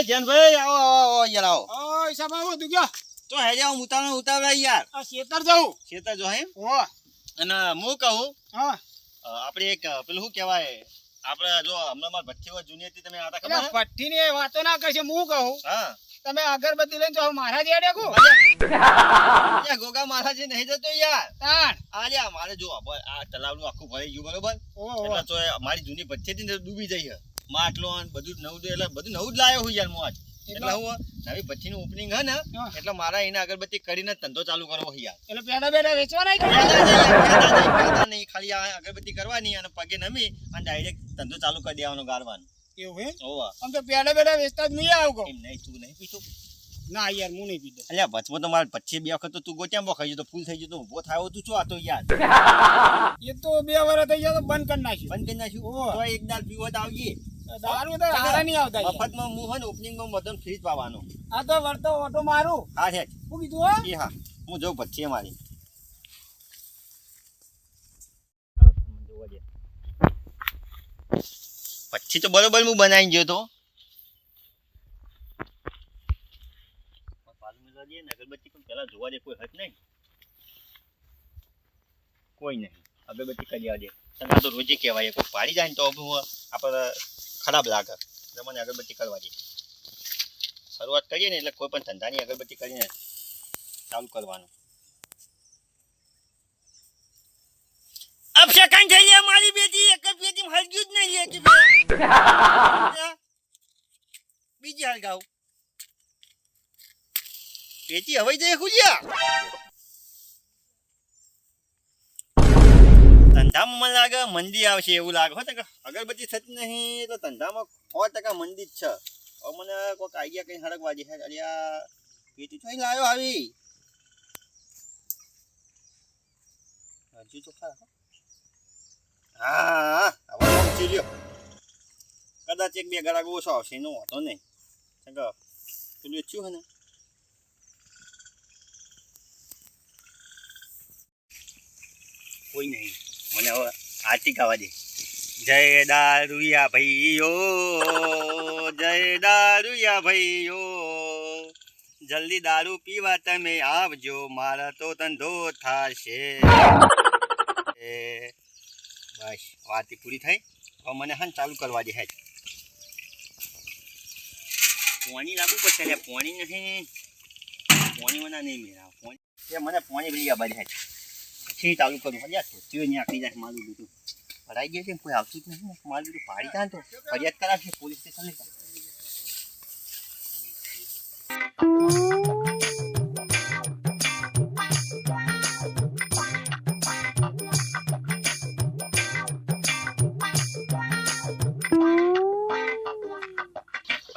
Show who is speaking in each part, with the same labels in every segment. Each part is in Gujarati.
Speaker 1: એ ધ્યાનભાઈ આવો આવો આવો યાર આવો.
Speaker 2: ઓય સાબા તું ગયો.
Speaker 1: તો હેડે આવો ઉતાવળ ઉતાવળ યાર.
Speaker 2: આ ખેતર જવું
Speaker 1: ખેતર જો હે.
Speaker 2: ઓ
Speaker 1: અને હું કહું
Speaker 2: હા.
Speaker 1: આપણે એક પેલું શું કહેવાય? આપણે જો હમણાં મારા ભઠ્ઠી હોય જૂની હતી તમે આતા ખબર હે?
Speaker 2: ભઠ્ઠી ની વાતો ના કરશે હું કહું.
Speaker 1: હા.
Speaker 2: તમે અગરબત્તી લઈને જાઓ મારા જેડે કો
Speaker 1: અલ્યા, ગોગા મારા જે નહીં જતો યાર.
Speaker 2: તાણ.
Speaker 1: આલ્યા મારે જો આ તલાવનું આખું ભરાઈ ગયું બરોબર? એટલે તો મારી જૂની ભઠ્ઠી હતી ને ડૂબી જઈ છે માટલો બધું નવું એટલે બધું નવું જ લાવ્યો હું યાર હું આજ એટલે હું નવી ભઠ્ઠીનું ઓપનિંગ હે ને એટલે મારા એને અગરબત્તી કરીને ધંધો ચાલુ કરવો યાર.
Speaker 2: એટલે પેડા બેડા વેચવા નહીં.
Speaker 1: ખાલી આ અગરબત્તી કરવાની અને પગે નમી અને ડાયરેક્ટ ધંધો ચાલુ કરી દેવાનો ગાળવાનો.
Speaker 2: એવું હે?
Speaker 1: હોવા.
Speaker 2: આમ તો પેડા બેડા વેચતા જ નહીં આવું
Speaker 1: એમ નહીં તું નહીં પીતો.
Speaker 2: ના યાર હું નહીં પીતો.
Speaker 1: અલ્યા વચમાં તો મારે પચીસ બે વખત તો તું ગોટ્યા ખાઈ તો ફૂલ થઈ જતો ઊભો થાય તું શું આતો યાર?
Speaker 2: એ તો બે વર્ષ થઈ ગયા તો બંધ કરી નાખ્યું.
Speaker 1: બંધ કરી નાખ્યું. તો એક દાલ પીવો તો આવજે.
Speaker 2: દારૂ તો હારા નહીં આવતા
Speaker 1: મફતમાં હું હોય ને ઓપનિંગમાં બધો ફ્રી જ પાવાનો.
Speaker 2: આ તો વળતો ઓટો મારું.
Speaker 1: હા છે
Speaker 2: શું કીધું હો?
Speaker 1: એ હા. હું જઉં પછી મારી પછી તો બરોબર હું બનાવી ગયો તો. અગરબત્તી પણ પેલા જોવા દે કોઈ હટ નહીં. કોઈ નહીં અગરબત્તી કરી આવજે. તને તો રોજે કહેવાય. કોઈ પાડી જાય ને તો આપણે ખરાબ લાગે. એટલે મને અગરબત્તી કરવા શરૂઆત કરીએ ને એટલે કોઈ પણ ધંધાની અગરબત્તી કરીને ચાલુ કરવાનું. અબ સેકન્ડ થઈ ગયા મારી બેટી, એક જ બેટી જ નહીં બીજી હરગાવ બેટી હવે જઈ ખુલ્યા ધંધામાં મને લાગે મંદી આવશે એવું લાગે હો ટકા અગરબત્તી થતી નહીં તો ધંધામાં સો ટકા મંદી જ છે હવે મને કોઈક આઈડિયા કઈ હડકવા દે અલ્યા પેટી થઈ લાવ્યો આવી હજી તો ખરા હો. હા હવે પહોંચી લ્યો કદાચ એક બે ગળા ઓછો આવશે એનો વાંધો નહીં કારણ કે પેલું થયું હે ને કોઈ નહીં મને આરતી ગાવા દે. જય દારૂયા ભાઈઓ, જય દારૂયા ભાઈઓ. જલ્દી દારૂ પીવા તમે આવજો, મારા તો ધંધો થશે. બસ, વાતી પૂરી થઈ. હવે મને હા ચાલુ કરવા દે હેજ પોણી લાગવું પડશે પોણી નહીં. પોણી મને નહીં મેળા પોણી મને પોણી ભરી આબાદ હેજ પછી ચાલુ કરું હજાર ધોતીઓ અહીંયા આખી જાય મારું બધું ભરાઈ ગયું છે ને કોઈ આવતું જ નહીં ને. મારું બધું પાડી જાય ને તો ફરિયાદ કરાવશે, પોલીસ સ્ટેશન લઈ જાય.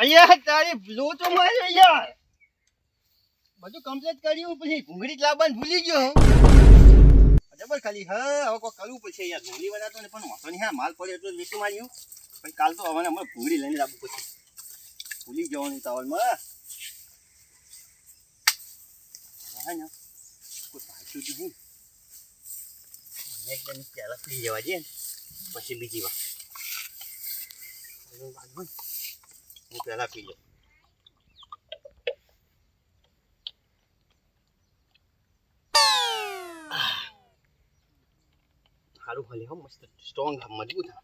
Speaker 1: અહીંયા તારી લોચો માર્યો યાર બધું કમ્પ્લીટ કર્યું, પછી ભૂંગળી જ લાવવાનું ભૂલી ગયો જબર ખાલી. હવે કોઈ કરવું પડશે યાર. ભૂંગળી બનાવતો ને પણ વાંધો નહીં. હા, માલ પડે એટલું વેચી માર્યું પછી કાલ તો હવે હમણાં ભૂલી લઈને લાવવું પડશે. ભૂલી જવાનું તાવલમાં હા ને પાછું જવા જઈએ પછી બીજી વાર. હું પહેલા પી જાઉં સારું હલે હો મસ્ત સ્ટ્રોંગ મજબૂત હા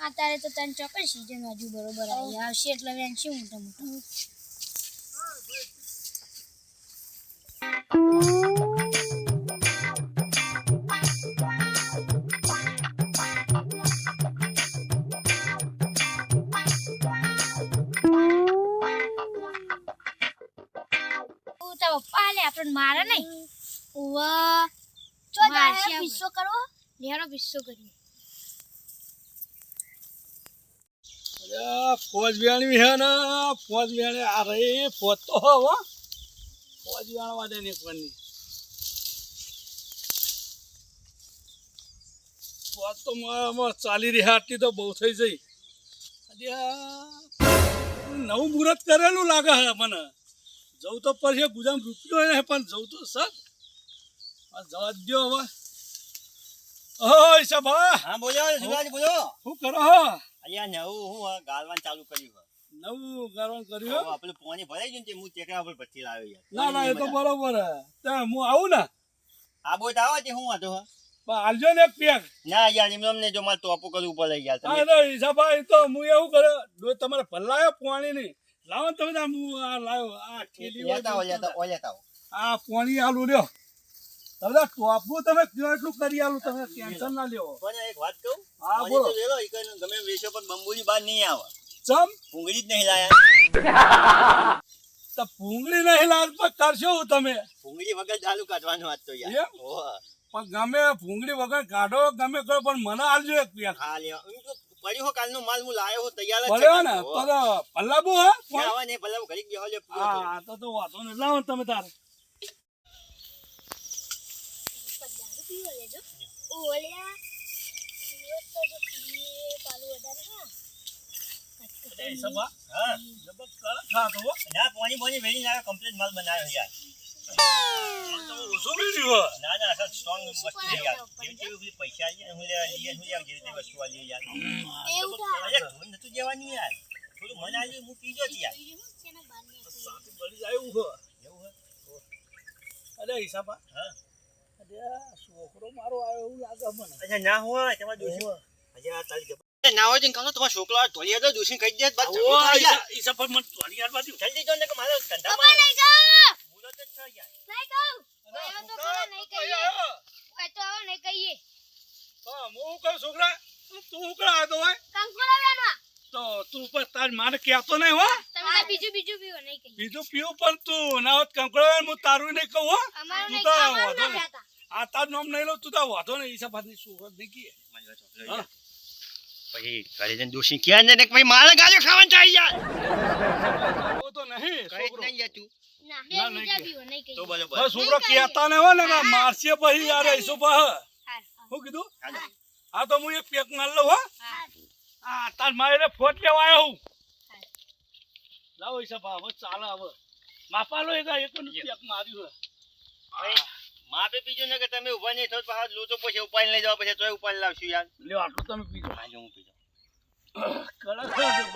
Speaker 3: અત્યારે તો તને ચોક્કસ સીઝન હજુ બરોબર આવી આવશે એટલે વેંચશે મોટા મોટા. આપણને મારે નહીં. ઉવા. ચો કરવો. લેરો પિસ્સો કરીએ.
Speaker 2: ફોજ વેણવી હે ને. ફોજ વેણે આ રે ફોજ તો હો ફોજ વેણવા દે ને કોની ફોજ તો મારામાં ચાલી રહ્યા આટલી તો બહુ થઈ જઈ. નવું મુહૂર્ત કરેલું લાગે મને. જવું તો પછી ગુજામ રૂપિયો ને પણ જવું તો સર. જવા દો હવે. ઓય સભા
Speaker 1: હા બોલો શિવાજી બોલો.
Speaker 2: શું કરો હો?
Speaker 1: અહીંયા નવું હું ગાલવાન ચાલુ કર્યું છે.
Speaker 2: નવું કરવાનું કર્યું
Speaker 1: આપણે પાણી ભરાઈ ગયું ને તે હું ટેકરા પર પછી લાવ્યો
Speaker 2: ના ના એ તો બરોબર હે. હું આવું ને?
Speaker 1: આ બોટ આવે તે હું વાંધો હે?
Speaker 2: પણ હાલજો ને એક પેક.
Speaker 1: ના યાર અમને જો મારે ટોપો કરવું પડે યાર. તમે
Speaker 2: તો હિસાબા તો હું એવું કર્યો તમારે ભલાયો પાણી નહીં લાવો તમે હું આ લાવ્યો આ ઠેલી. આ પોણી આલુ લ્યો. તમે તમે કયો એટલું કરી આલું તમે ટેન્શન ના લ્યો.
Speaker 1: પણ એક વાત કહું?
Speaker 2: હા બોલો.
Speaker 1: લેલો, ઈ ગમે એમ પણ બંબુની બહાર નહીં આવે.
Speaker 2: ચમ?
Speaker 1: ભૂંગળી જ નહીં લાયા.
Speaker 2: તો ભૂંગળી નહીં લાગ પણ કરશો હું તમે?
Speaker 1: ભૂંગળી વગર ચાલુ કાઢવાનો વાત તો યાર.
Speaker 2: પણ ગમે ભૂંગળી વગર કાઢો ગમે કરો પણ મને આલજો એક પેક.
Speaker 1: હા લેવા. પડ્યો હો કાલનો માલ હું લાયો હો તૈયાર જ
Speaker 2: પડ્યો ને. તો પલ્લાબુ હા
Speaker 1: આવા ને પલ્લાબુ ઘડી બેહો લ્યો,
Speaker 2: હા તો તો વાતો ને લાવો તમે તાર.
Speaker 3: દારૂ ઓલ્યા તો જો પીએ પાલું વધારે હા
Speaker 2: એ સભા
Speaker 1: હા.
Speaker 2: જબર કડક ખાતો હો
Speaker 1: ના પાણી બોણી વેણી ના કમ્પ્લીટ માલ બનાવ્યો યાર. અરે મન
Speaker 2: હિસાબા મને
Speaker 1: ના હોય તમારે દોશી અચ્છા તારી ના હોય તો કહો તમારો છોકરા ઢોલિયા તો કહી દે બસ.
Speaker 2: હિસાબા મને ચોરી બાજુ
Speaker 1: જલ્દી જો ને કે મારે ધંધામાં
Speaker 3: નહીં કહું તો ખરા નહીં કહીએ એ તો હવે નહીં કહીએ
Speaker 2: હા હું કહું છોકરા તું શું કરે આવ્યો હોય
Speaker 3: કંકોડા વેણવા
Speaker 2: તો તું પર તાર મારે કહેતો નહીં હો
Speaker 3: તમે બીજું બીજું પીવો નહીં કહીએ
Speaker 2: બીજું પીવું પણ તું. ના હોત કંકડો હું તારું નહીં કહું હો. તું તો વાંધો નહીં. આ તાર નામ નહીં લો તું તો વાંધો નહીં. શું નહીં કીએ. હા.
Speaker 1: પછી ઘરે જઈને દોશી ક્યાં ને પછી મારે ગાજો ખાવાનું થાય
Speaker 2: જાય. તો નહીં
Speaker 1: જ નહીં
Speaker 3: ના
Speaker 2: ના, છોકરો કહેતા નહીં હોય ને મારશે પછી યાર એસો પા શું કીધું?
Speaker 1: હાલો.
Speaker 2: તો હું એક પેક માર લઉં હો.
Speaker 3: હા.
Speaker 2: તાર મારે ફોટ લેવા આવ્યો હું.
Speaker 3: હા.
Speaker 2: હિસાબ હવે ચાલે હવે. માપા લો એક એક પેક માર્યું
Speaker 1: માપે પીજો ને કે તમે ઊભા નહીં થો તો પાછા લોચો પછી ઉપાય લઈ જાવ પછી તોય ઉપાડી લાવશું યાર.
Speaker 2: લ્યો આટલું તમે પીજો
Speaker 1: હા, જો હું પીજો
Speaker 2: કડક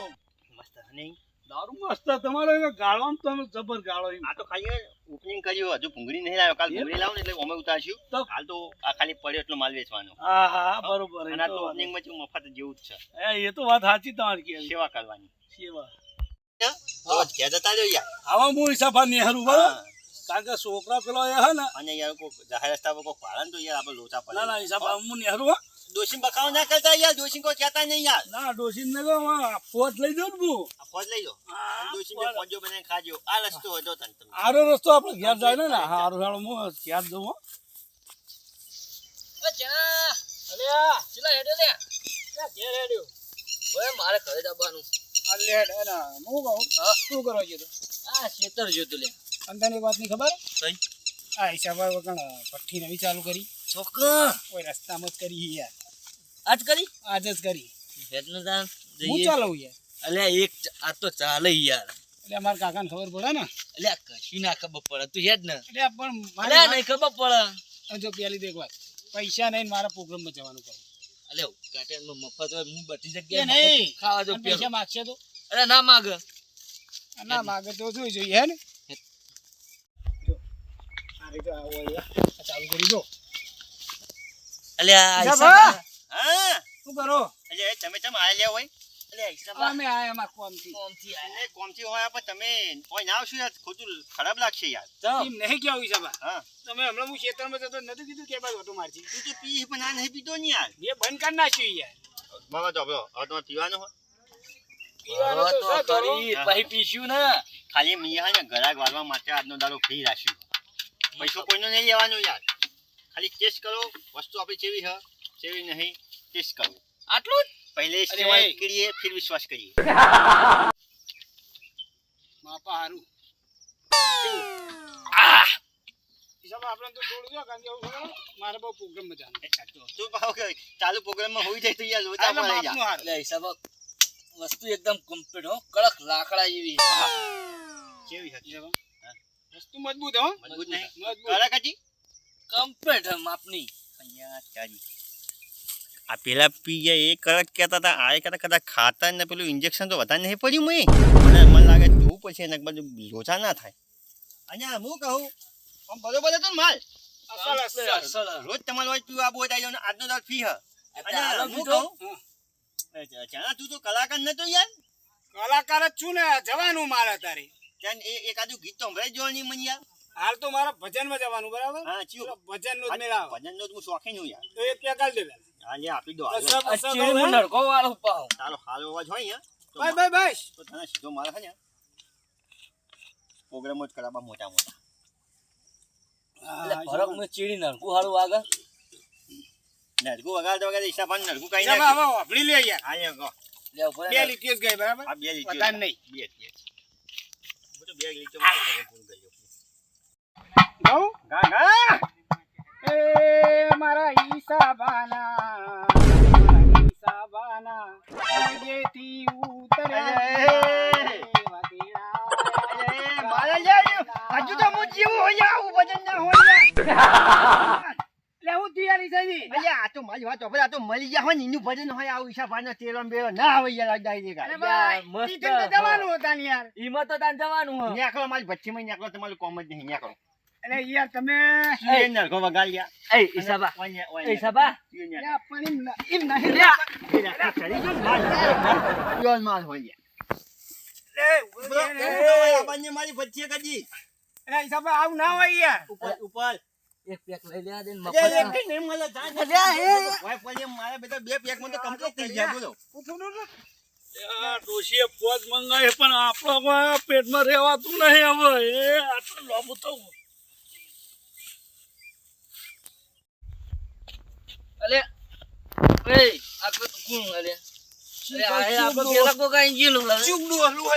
Speaker 1: મસ્ત નહીં?
Speaker 2: દારૂ મસ્ત તમારે ગાળો તમે જબર ગાળો
Speaker 1: આ તો ખાલી ઓપનિંગ કર્યું હજુ ભૂંગળી નહીં લાવ્યો. કાલ ભૂંગળી લાવો ને એટલે અમે ઉતારશું.
Speaker 2: તો-
Speaker 1: હાલ તો આ ખાલી પડ્યો એટલો માલ વેચવાનો.
Speaker 2: હા હા બરોબર
Speaker 1: અને
Speaker 2: તો
Speaker 1: ઓપનિંગમાં જેવું મફત જેવું જ છે.
Speaker 2: એ, તો વાત સાચી તમારી કે
Speaker 1: સેવા કરવાની.
Speaker 2: સેવા.
Speaker 1: તો કે જતા રહ્યો યાર.
Speaker 2: આવા હું હિસાબ નેહરુ બરાબર? કારણ કે છોકરા પેલો એ હે ને
Speaker 1: અને યાર કોઈ જાહેર રસ્તા પર કોઈ ભાડા તો યાર આપણે લોચા પડે.
Speaker 2: ના ના હિસાબ હું નેહરુ હો.
Speaker 1: દોશી બખાવ ના કરતા યાર દોશી કોઈ કહેતા નહીં યાર.
Speaker 2: ના દોશી ને કહો હા, પોત લઈ જાઉં ને
Speaker 1: આ ફોજ લઈ લો
Speaker 2: હા,
Speaker 1: દોશી ને ફોજો બને ખાજો. આ રસ્તો હતો તને
Speaker 2: આરો રસ્તો આપણે ઘેર જાય ને હા હારું હારું હું ઘેર હેડ્યો? ઓય
Speaker 4: મારે ઘરે જવાનું.
Speaker 2: આ લેટ ના ને હું કહું શું કરો છો તો
Speaker 4: આ ખેતર જોતું લે.
Speaker 2: અંદાની વાતની ખબર?
Speaker 1: કઈ?
Speaker 2: આ હિસાબ વગણ પઠ્ઠી નવી ચાલુ કરી.
Speaker 4: છોકરા
Speaker 2: કોઈ રસ્તામાં જ કરી યાર.
Speaker 4: આજ કરી?
Speaker 2: આજ જ કરી.
Speaker 4: હેતનું દાન
Speaker 2: હું ચાલવું યાર.
Speaker 4: અલ્યા એક આ તો ચાલે યાર.
Speaker 2: એટલે અમારા કાકાને ખબર પડે ને?
Speaker 4: અલ્યા કશી ના ખબર પડે. તું હેડ ને.
Speaker 2: એટલે પણ મારે
Speaker 4: નહીં ખબર પડે.
Speaker 2: જો પેલી તો એક વાત. પૈસા નહીં મારા પ્રોગ્રામમાં જવાનું પડે
Speaker 4: અલ્યા કાટેલમાં મફત હોય હું બધી જગ્યાએ
Speaker 2: નહીં.
Speaker 4: ખાવા જો
Speaker 2: પૈસા માગશે તો?
Speaker 4: અરે ના માગ.
Speaker 2: ના માગે તો શું જોઈએ હે ને? જો. આ રીતે આવો ચાલુ કરી દો.
Speaker 4: અલ્યા.
Speaker 1: હા.
Speaker 2: શું કરો?
Speaker 1: એટલે તમે તમે આયા હોય?
Speaker 4: અલ્યા
Speaker 2: અમે આયા એમાં કોમથી.
Speaker 4: કોમથી આયા.
Speaker 1: કોમથી હોય પણ તમે કોઈ ના આવશો યાર ખોટું ખરાબ લાગશે યાર.
Speaker 2: એમ નહીં કેવું હિસાબ
Speaker 1: હા.
Speaker 2: તમે હમણાં હું ખેતરમાં જતો નથી કીધું કે બાજુ ઓટો મારજી.
Speaker 1: તું તો પી પણ આ નહીં પીતો ને યાર.
Speaker 2: બે બંધ કરી નાખ્યું યાર.
Speaker 1: બાબા તો આપણો હવે તમારે પીવાનું હોય.
Speaker 2: પીવાનું
Speaker 4: હવે
Speaker 2: તો
Speaker 4: તો
Speaker 2: છે થોડું.
Speaker 4: કરી, પછી પીશું ને.
Speaker 1: ખાલી મિયા ને ગળા વાળવા માટે આજનો દાડો ફ્રી રાખ્યું પૈસો કોઈનો નહીં લેવાનો યાર. ખાલી કેસ કરો વસ્તુ આપણી કેવી હ? કેવી નહીં ટેસ્ટ કરો
Speaker 4: આટલું જ?
Speaker 1: પહેલે
Speaker 2: ભાઈ.
Speaker 1: કરીએ ફિર વિશ્વાસ કરીએ.
Speaker 2: માપા હારું. હિસાબ આપણે તો થોડું જો કારણ કે એવું ખબર મારે બહુ પ્રોગ્રામ મજાનો
Speaker 1: તું પાછો કે ચાલુ પ્રોગ્રામમાં હોઈ જાય તો યાર લોચા પડે યાર.
Speaker 2: હારું.
Speaker 4: હિસાબ વસ્તુ એકદમ કમ્પ્લીટ હો. કડક લાકડા જેવી.
Speaker 1: કેવી છે
Speaker 5: વસ્તુ મજબૂત હો.
Speaker 1: મજબૂત નહીં. કડક હતી?
Speaker 4: કમ્પ્લીટ હે માપની.
Speaker 1: અહીંયા ચાલી આ પેલા પી ગયા એ કડક કહેતા હતા આ કહેતા કદાચ ખાતા ને પેલું ઇન્જેક્શન તો વધારે નહીં પડ્યું મેં મને મને લાગે જોવું પડશે એને બધું લોચા ના થાય. અને હું કહું? આમ બરોબર હતો ને માલ? રોજ તમારે હોય પીવા આવી જાવ આજનો દાળ ફી હા. હું કહું? જાણા તું તો કલાકાર નતો યાર.
Speaker 5: કલાકાર જ છું ને જવાનું મારે તારે
Speaker 1: ત્યાં એકાદું ગીત તો જોવા નહીં મને યાર.
Speaker 5: હાલ તો મારા ભજનમાં જવાનું બરાબર?
Speaker 1: હા
Speaker 5: ભજન નો જ મેળાવ.
Speaker 1: ભજન નો હું શોખીન હું યાર.
Speaker 5: તો એક પેકાલ દે પેલા.
Speaker 1: આજે આપી દો
Speaker 5: અસલ
Speaker 4: નડકો વાળો પાવ
Speaker 1: તારો હાલો અવાજ હોય તો
Speaker 5: ભાઈ ભાઈ ભાઈ
Speaker 1: તો તને સીધો મારે છે ને? પ્રોગ્રામ જ કરાવવા મોટા મોટા.
Speaker 4: એટલે ફરક મેં ચીડી નડકું હારું વાગે.
Speaker 1: નરગું વગાડતા ઈસા પણ નડકો કઈ ના
Speaker 5: આવો આપડી લે યાર.
Speaker 1: અહીંયા કહો.
Speaker 4: લે ઉપર
Speaker 5: બે લીટીઓ જ ગઈ બરાબર?
Speaker 1: આ બે લીટીઓ
Speaker 5: પતા નહીં.
Speaker 1: બે બે હું તો બે લીટીઓ માં ઘરે પૂરું કરી દઉં. ગા ગા?
Speaker 5: ઉતર્યા.
Speaker 1: હજુ તો હું જીવું હોય આવું વજન ના હોય યાર.
Speaker 5: તૈયારી થઈ
Speaker 1: અલ્યા, આ તો મારી વાત આ તો મળી ગયા હોય ને એનું ભજન હોય આવું હિસાબ આનો તેરો બેરો ના આવે યાર
Speaker 5: ભાઈ
Speaker 4: મસ્ત.
Speaker 5: જવાનું હતા યાર
Speaker 4: ઈમાં તો તાન જવાનું હે
Speaker 1: નેકળો મારી ભઠ્ઠીમાં નેકળો તમારું કોમ જ નહીં નેકળો
Speaker 5: એટલે યાર તમે
Speaker 1: એ નરખો વગાડ્યા
Speaker 4: એ ઈસાબા. એ ઈસાબા.
Speaker 5: પણ એમ નહીં
Speaker 4: લ્યા.
Speaker 1: પ્યોર માલ હોય લે મારી ભઠ્ઠીએ કદી.
Speaker 5: એટલે ઈસાબા આવું ના હોય યાર.
Speaker 1: ઉપર ઉપર.
Speaker 4: એક પેક લઈ લે દે
Speaker 1: અરે, એક
Speaker 4: મફત.
Speaker 1: ભી નહીં મળે, જા,
Speaker 4: લે એ.
Speaker 1: ઓય, પછી મારા બેટા બે પેકમાં તો કમ્પ્લીટ થઈ ગયા, બોલો.
Speaker 5: આ ડોશીએ પોજ મંગાવી પણ આપણો પેટમાં રહેવાતું નહીં હવે. એ આટલું લાંબુ તો
Speaker 4: અલે એ આ કોણ અલે. અરે આ આપણે પેલા કો કાઈ ગયેલું લે
Speaker 5: ચૂકડું હલું.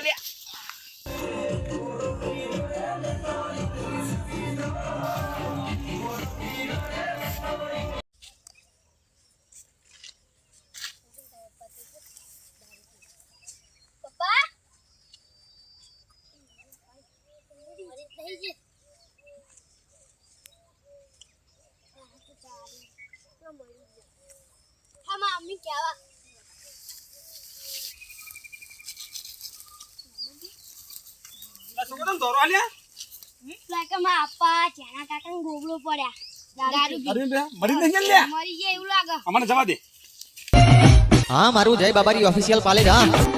Speaker 6: હા
Speaker 5: મારું
Speaker 6: જય
Speaker 7: બાબારી ઓફિશિયલ પાલે હા.